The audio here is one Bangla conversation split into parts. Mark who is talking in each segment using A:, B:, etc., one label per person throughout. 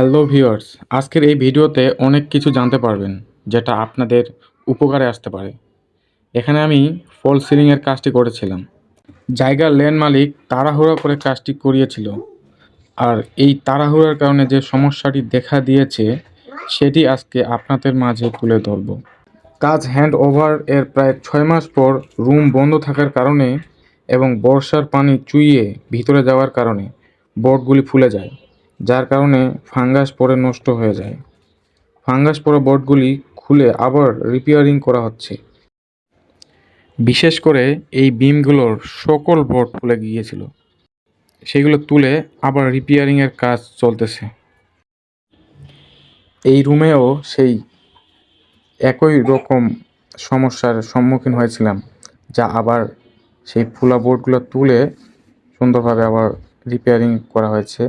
A: হ্যালো ভিউয়ার্স, আজকের এই ভিডিওতে অনেক কিছু জানতে পারবেন, যেটা আপনাদের উপকারে আসতে পারে। এখানে আমি ফল সিলিংয়ের কাজটি করেছিলাম। জায়গার ল্যান্ড মালিক তাড়াহুড়া করে কাজটি করিয়েছিল। আর এই তাড়াহুড়োর কারণে যে সমস্যাটি দেখা দিয়েছে, সেটি আজকে আপনাদের মাঝে তুলে ধরব। কাজ হ্যান্ড ওভার এর প্রায় ছয় মাস পর রুম বন্ধ থাকার কারণে এবং বর্ষার পানি চুইয়ে ভিতরে যাওয়ার কারণে বোর্ডগুলি ফুলে যায়। যার কারণে ফাঙ্গাস পরে নষ্ট হয়ে যায়। ফাঙ্গাস পরে বোর্ডগুলি খুলে আবার রিপেয়ারিং করা হচ্ছে। বিশেষ করে এই বিমগুলোর সকল বোর্ড ফুলে গিয়েছিল। সেগুলো তুলে আবার রিপেয়ারিংয়ের কাজ চলতেছে। এই রুমেও সেই একই রকম সমস্যার সম্মুখীন হয়েছিলাম, যা আবার সেই ফুলা বোর্ডগুলো তুলে সুন্দরভাবে আবার রিপেয়ারিং করা হয়েছে।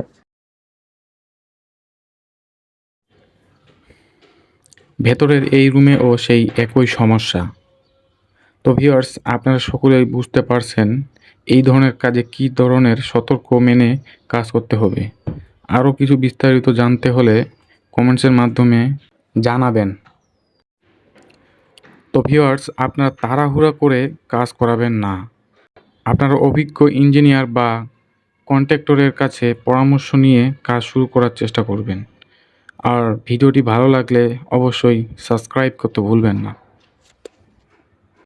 A: ভেতরের এই রুমেও সেই একই সমস্যা। তো ভিউয়ার্স আপনারা সকলেই বুঝতে পারছেন এই ধরনের কাজে কী ধরনের সতর্ক মেনে কাজ করতে হবে। আরও কিছু বিস্তারিত জানতে হলে কমেন্টসের মাধ্যমে জানাবেন। তো ভিউয়ার্স আপনারা তাড়াহুড়া করে কাজ করাবেন না। আপনারা অভিজ্ঞ ইঞ্জিনিয়ার বা কন্ট্রাক্টরের কাছে পরামর্শ নিয়ে কাজ শুরু করার চেষ্টা করবেন। আর ভিডিওটি ভালো লাগলে অবশ্যই সাবস্ক্রাইব করতে ভুলবেন না।